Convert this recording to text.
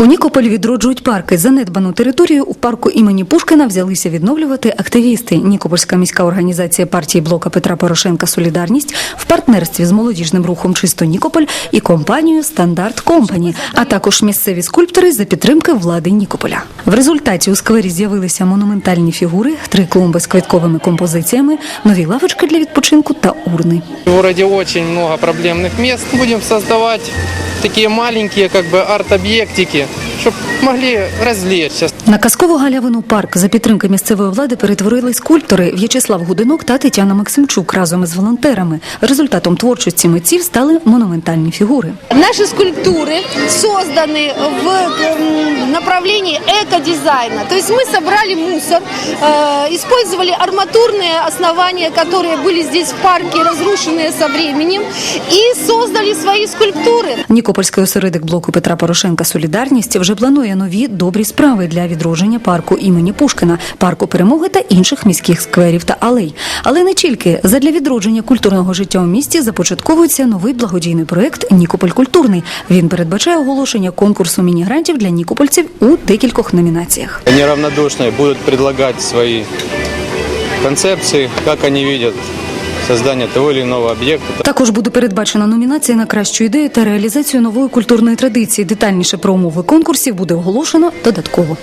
У Нікополі відроджують парки. Занедбану територію у парку імені Пушкіна взялися відновлювати активісти. Нікопольська міська організація партії блока Петра Порошенка Солідарність в партнерстві з молодіжним рухом Чисто Нікополь і компанією Стандарт Компані, а також місцеві скульптори за підтримки влади Нікополя. В результаті у сквері з'явилися монументальні фігури, три клумби з квітковими композиціями, нові лавочки для відпочинку та урни. В городе очень много проблемных мест. Будем создавать такие маленькие как бы арт-объектики, чтобы могли развлечься. На казкову галявину парк за підтримки місцевої влади перетворили скульптори В'ячеслав Гудинок та Тетяна Максимчук разом із волонтерами. Результатом творчості митців стали монументальні фігури. Наши скульптуры созданы в м, направлении эко-дизайна. То есть мы собрали мусор, э, использовали арматурные основания, которые были здесь в парке, разрушенные со временем, и создали свои скульптуры. Нікопольський осередок блоку Петра Порошенка Солідарність вже планує нові добрі справи для відродження парку імені Пушкіна, парку перемоги та інших міських скверів та алей. Але не тільки задля відродження культурного життя у місті започатковується новий благодійний проект Нікополь культурний. Він передбачає оголошення конкурсу міні-грантів для нікопольців у декількох номінаціях. Они равнодушные будуть предлагать свої концепції, как они видят создання того чи иного об'єкту. Також буде передбачена номінація на кращу ідею та реалізацію нової культурної традиції. Детальніше про умови конкурсів буде оголошено додатково.